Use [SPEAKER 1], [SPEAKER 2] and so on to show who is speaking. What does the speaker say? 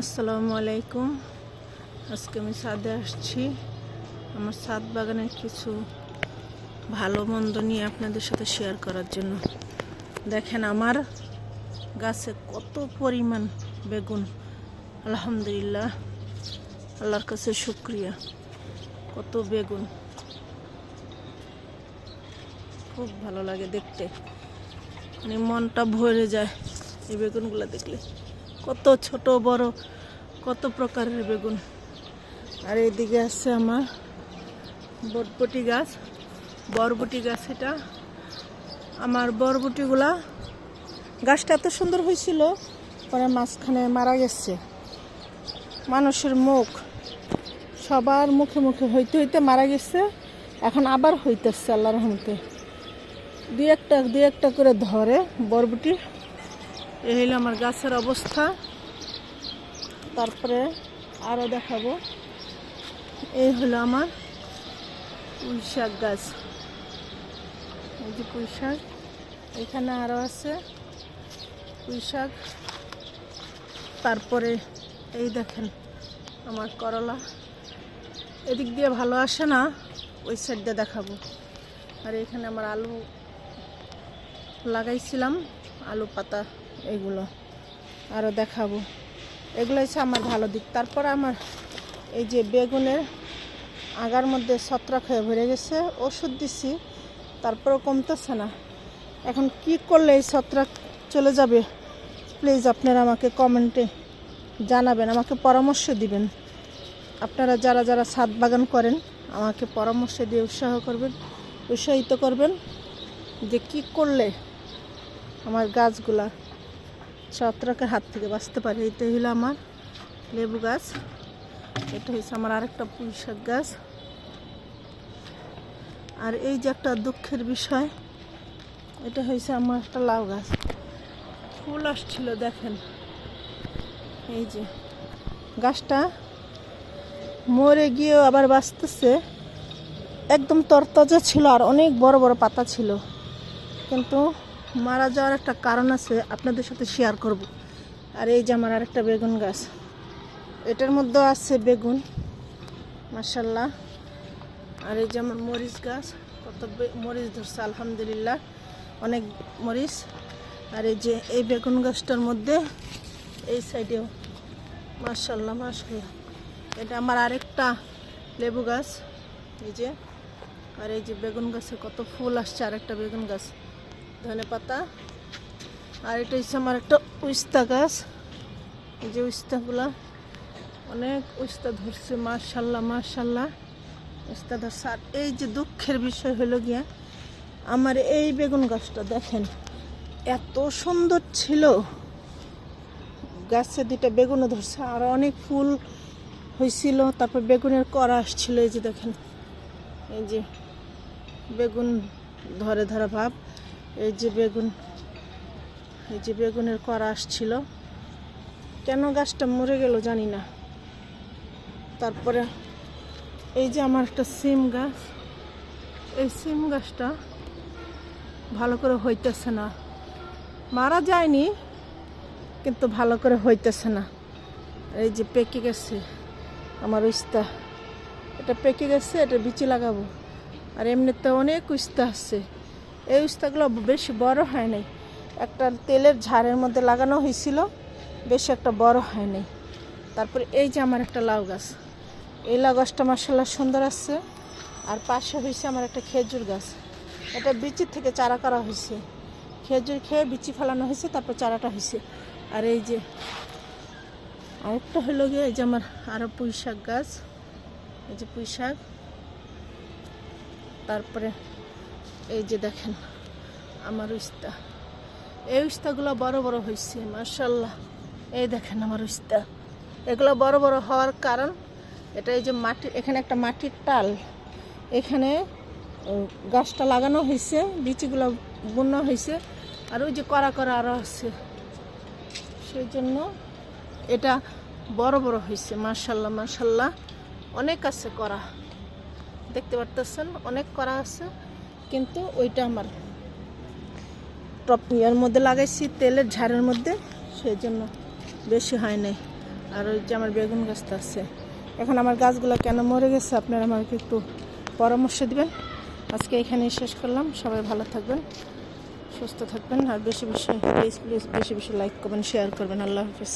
[SPEAKER 1] আসসালামু আলাইকুম। আজকে আমি ছাদে আসছি। আমার ছাদ বাগানের কিছু ভালো মন্দ নিয়ে আপনাদের সাথে শেয়ার করার জন্য। দেখেন আমার গাছে কত পরিমাণ বেগুন। আলহামদুলিল্লাহ, আল্লাহর কাছে শুক্রিয়া। কত বেগুন। খুব ভালো লাগে দেখতে। মানে মনটা ভরে যায় এই বেগুনগুলো দেখলে। কত ছোট, বড়, কত প্রকারের বেগুন। আর এইদিকে আছে আমার বটবটি গাছ। বরবটি গাছ এটা। আমার বরবটিগুলা গাছটা এত সুন্দর হয়েছিল, পরে মাঝখানে মারা গেছে। মানুষের মুখ সবার মুখে মুখে হইতে হইতে মারা গেছে, এখন আবার হইতেছে আল্লাহ রহমতে। দুই একটা দুই একটা করে ধরে বরবটি। এই হইল আমার গাছের অবস্থা। তারপরে আরও দেখাবো। এই হলো আমার পুঁই শাক গাছ। এই যে পুঁই শাক, এখানে আরও আছে পুঁই শাক। তারপরে এই দেখেন আমার করলা। এদিক দিয়ে ভালো আসে না, ওই সাইড দিয়ে দেখাবো। আর এখানে আমার আলু লাগাইছিলাম, আলু পাতা। এগুলো। আরও দেখাবো। এগুলো হচ্ছে আমার ভালো দিক। তারপর আমার এই যে বেগুনের আগার মধ্যে ছত্রাক হয়ে ভরে গেছে, ওষুধ দিছি, তারপরেও কমতেছে না। এখন কি করলে এই ছত্রাক চলে যাবে? প্লিজ আপনারা আমাকে কমেন্টে জানাবেন, আমাকে পরামর্শ দিবেন। আপনারা যারা যারা ছাদ বাগান করেন, আমাকে পরামর্শ দিয়ে উৎসাহ করবেন, উৎসাহিত করবেন যে কি করলে আমার গাছগুলা ছত্রাকের হাত থেকে বাঁচতে পারে এটা হলো আমার লেবু গাছ। এটা হচ্ছে আমার আরেকটা পুঁই শাক গাছ। আর এই যে একটা দুঃখের বিষয়, এটা হয়েছে আমার একটা লাউ গাছ। ফুল আসছিল, দেখেন। এই যে গাছটা মরে গিয়েও আবার বাঁচতেছে। একদম তরতাজা ছিল আর অনেক বড় বড় পাতা ছিল। কিন্তু মারা যাওয়ার একটা কারণ আছে, আপনাদের সাথে শেয়ার করব। আর এই যে আমার আরেকটা বেগুন গাছ, এটার মধ্যেও আছে বেগুন মাসাল্লাহ আর এই যে আমার মরিচ গাছ, কত মরিচ ধরছে, আলহামদুলিল্লাহ, অনেক মরিচ। আর এই যে এই বেগুন গাছটার মধ্যে, এই সাইডেও মার্শাল্লাহ মাসাল্লাহ এটা আমার আরেকটা লেবু গাছ, এই যে। আর এই যে বেগুন গাছে কত ফুল আসছে, আরেকটা বেগুন গাছ। ধনে পাতা। আর এটা হচ্ছে আমার একটা উস্তা গাছ। এই যে উস্তাগুলা অনেক উস্তা ধরছে মার্শাল্লাহ মার্শাল্লাহ উস্তা ধরছে আর এই যে দুঃখের বিষয় হলো গিয়া, আমার এই বেগুন গাছটা দেখেন, এত সুন্দর ছিল। গাছে দুটা বেগুনও ধরছে, আর অনেক ফুল হয়েছিল তারপর বেগুনের করা আসছিল, এই যে দেখেন। এই যে বেগুন ধরে ধরা ভাব। এই যে বেগুন, এই যে বেগুনের করা আসছিল। কেন গাছটা মরে গেল জানি না। তারপরে এই যে আমার একটা সিম গাছ, এই সিম গাছটা ভালো করে হইতেছে না। মারা যায়নি, কিন্তু ভালো করে হইতেছে না। এই যে পেকে গেছে আমার উস্তা। এটা পেকে গেছে, এটা বিচি লাগাবো। আর এমনিতে অনেক উস্তা আছে। এই উস্তাগুলো বেশি বড় হয় নাই। একটা তেলের ঝাড়ের মধ্যে লাগানো হয়েছিল, বেশি একটা বড় হয় নাই। তারপরে এই যে আমার একটা লাউ গাছ, এই লাউ গাছটা মার্শাল্লাহ সুন্দর আছে। আর পাশে হয়েছে আমার একটা খেজুর গাছ। এটা বিচির থেকে চারা করা হয়েছে। খেজুর খেয়ে বিচি ফেলানো হয়েছে, তারপর চারাটা হয়েছে। আর এই যে আরেকটা হলো গিয়ে এই যে আমার আরও পুঁই শাক গাছ। এই যে পুঁই শাক তারপরে এই যে দেখেন, আমার উস্তা। এই উস্তাগুলো বড় বড় হয়েছে মার্শাল্লাহ এই দেখেন আমার উস্তা। এগুলো বড় বড় হওয়ার কারণ, এটা এই যে মাটি, এখানে একটা মাটির টাল। এখানে গাছটা লাগানো হয়েছে বিচিগুলো বুনা হয়েছে আর ওই যে করা করা আরও আছে। সেই জন্য এটা বড় বড় হয়েছে মার্শাল্লাহ মার্শাল্লাহ অনেক আছে করা দেখতে পারতেছেন? অনেক করা আছে। কিন্তু ওইটা আমার টপ ইয়ার মধ্যে লাগাইছি, তেলের ঝাড়ের মধ্যে সেই জন্য বেশি হয় নাই। আর ওই যে আমার বেগুন গাছটা আছে, এখন আমার গাছগুলো কেন মরে গেছে আপনারা আমাকে একটু পরামর্শ দিবেন। আজকে এখানেই শেষ করলাম, সবাই ভালো থাকবেন, সুস্থ থাকবেন, আর বেশি বেশি প্লিজ প্লিজ বেশি বেশি লাইক করবেন শেয়ার করবেন, আল্লাহ হাফিজ।